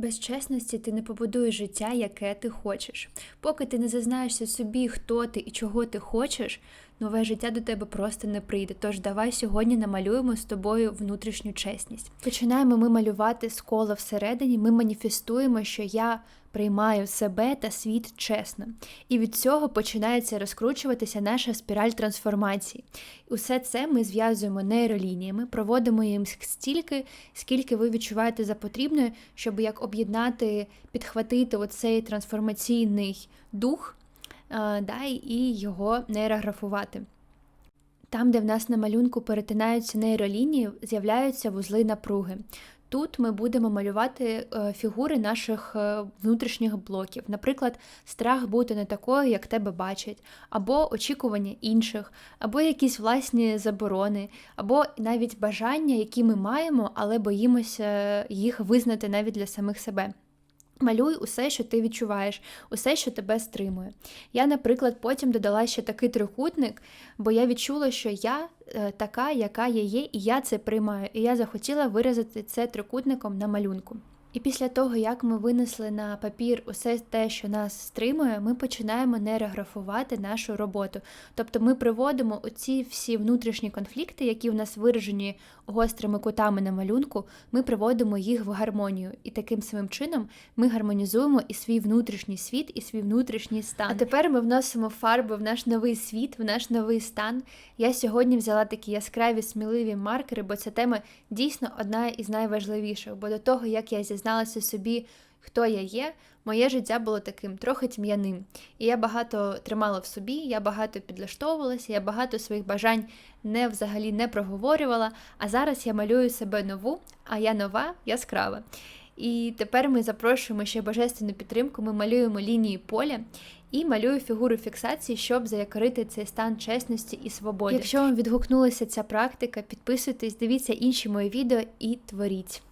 Без чесності ти не побудуєш життя, яке ти хочеш. Поки ти не зазнаєшся собі, хто ти і чого ти хочеш, нове життя до тебе просто не прийде. Тож давай сьогодні намалюємо з тобою внутрішню чесність. Починаємо ми малювати з кола всередині. Ми маніфестуємо, що я приймаю себе та світ чесно. І від цього починається розкручуватися наша спіраль трансформації. Усе це ми зв'язуємо нейролініями, проводимо їм стільки, скільки ви відчуваєте за потрібне, щоб як об'єднати, підхватити оцей трансформаційний дух а, да, і його нейрографувати. Там, де в нас на малюнку перетинаються нейролінії, з'являються вузли напруги. Тут ми будемо малювати е, фігури наших е, внутрішніх блоків, наприклад, страх бути не такою, як тебе бачать, або очікування інших, або якісь власні заборони, або навіть бажання, які ми маємо, але боїмося їх визнати навіть для самих себе. Малюй усе, що ти відчуваєш, усе, що тебе стримує. Я, наприклад, потім додала ще такий трикутник, бо я відчула, що я е, така, яка я є, і я це приймаю. І я захотіла виразити це трикутником на малюнку. І після того, як ми винесли на папір усе те, що нас стримує, ми починаємо нейрографувати нашу роботу. Тобто ми приводимо оці всі внутрішні конфлікти, які в нас виражені гострими кутами на малюнку, ми приводимо їх в гармонію. І таким самим чином ми гармонізуємо і свій внутрішній світ, і свій внутрішній стан. А тепер ми вносимо фарби в наш новий світ, в наш новий стан. Я сьогодні взяла такі яскраві, сміливі маркери, бо ця тема дійсно одна із найважливіших. Бо до того, як я зізналася собі, хто я є, моє життя було таким трохи тьмяним. І я багато тримала в собі, я багато підлаштовувалася, я багато своїх бажань не взагалі не проговорювала. А зараз я малюю себе нову, а я нова, яскрава. І тепер ми запрошуємо ще божественну підтримку. Ми малюємо лінії поля і малюю фігуру фіксації, щоб заякорити цей стан чесності і свободи. Якщо вам відгукнулася ця практика, підписуйтесь, дивіться інші мої відео і творіть.